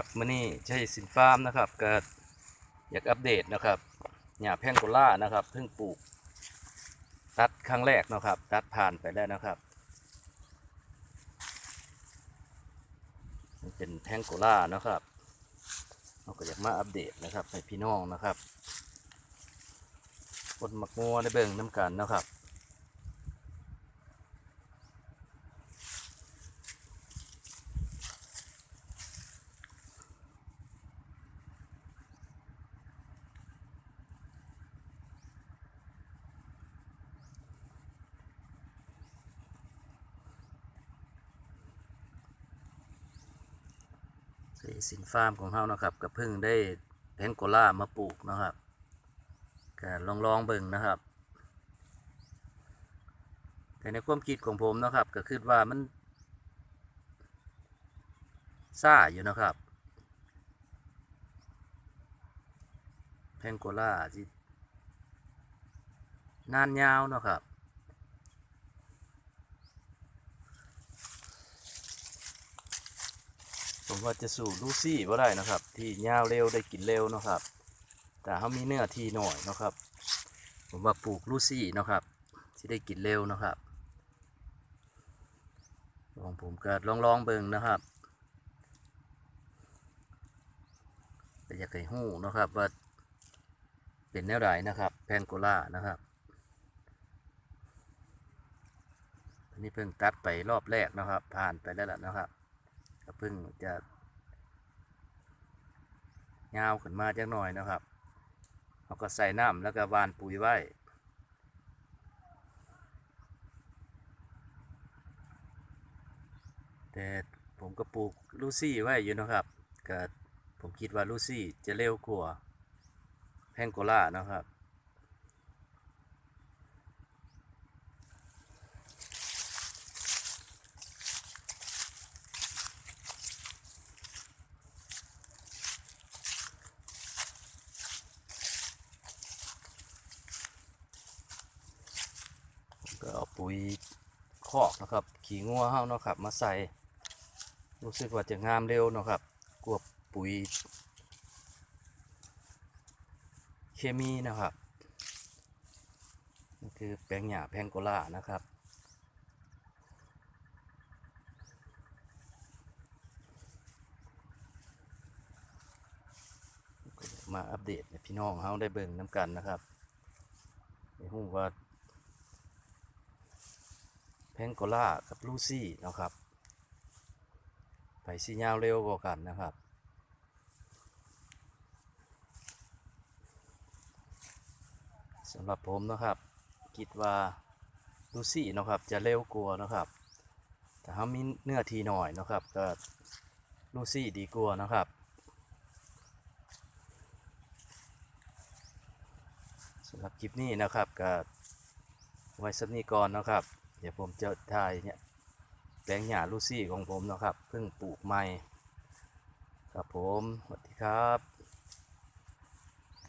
ครับมื่อนี้ใช้สินฟาร์มนะครับก็อยากอัปเดตนะครับหญ้าแพงโกล่านะครับเพิ่งปลูก ตัดครั้งแรกนะครับ ตัดผ่านไปแล้วนะครับเป็นแพงโกล่านะครับเราก็อยากมาอัปเดตนะครับให้พี่น้องนะครับคนมักงัวได้เบิ่งน้ำกันนะครับ สีสินฟาร์มของเขานะครับก็เพิ่งได้แพงโกล่ามาปลูกนะครับก็ลองลองเบิ่งนะครับ แต่ในความคิดของผมนะครับ ก็คือว่ามันซ่าอยู่นะครับแพงโกล่าที่นานยาวนะครับ ผมว่าจะสู่ลูซี่ว่าได้นะครับ ที่ยาวเร็วได้กินเร็วนะครับ แต่เขามีเนื้อที่หน่อยนะครับ ผมว่าปลูกลูซี่นะครับ ที่ได้กินเร็วนะครับของผมก็ลองลองเบิ่งนะครับแต่อยากให้หู้นะครับว่าเป็นแนวใดนะครับ แพงโกล่านะครับอันนี้เพิ่งตัดไปรอบแรกนะครับ ผ่านไปแล้วล่ะนะครับ ก็เพิ่งจะยาวขึ้นมาจักหน่อยนะครับเราก็ใส่น้ำแล้วก็วานปุ๋ยไว้แต่ผมก็ปลูกลูซี่ไว้อยู่นะครับก็ผมคิดว่าลูซี่จะเร็วกว่าแพงโกล่านะครับ ก็เอาปุ๋ยคอกนะครับ ขี่งัวเฮาเนาะครับ มาใส่รู้สึกว่าจะงามเร็วเนาะครับกวบปุ๋ย เคมีนะครับนี่คือแปลงหญ้าแพงโกล่านะครับมาอัปเดตพี่น้องเฮาได้เบิ่งน้ำกันนะครับในหูว่า พงโกล่ากับลูซี่นะครับ ไปสียาวเร็วกว่ากันนะครับ สำหรับผมนะครับ คิดว่าลูซี่นะครับจะเร็วกว่านะครับแต่ถ้ามีเนื้อทีหน่อยนะครับก็ลูซี่ดีกว่านะครับ สำหรับคลิปนี้นะครับก็ไว้สักนี้ก่อนนะครับ เดี๋ยวผมจะถ่ายเนี่ยแปลงหญ้าลูซี่ของผมนะครับเพิ่งปลูกใหม่ ครับผมสวัสดีครับ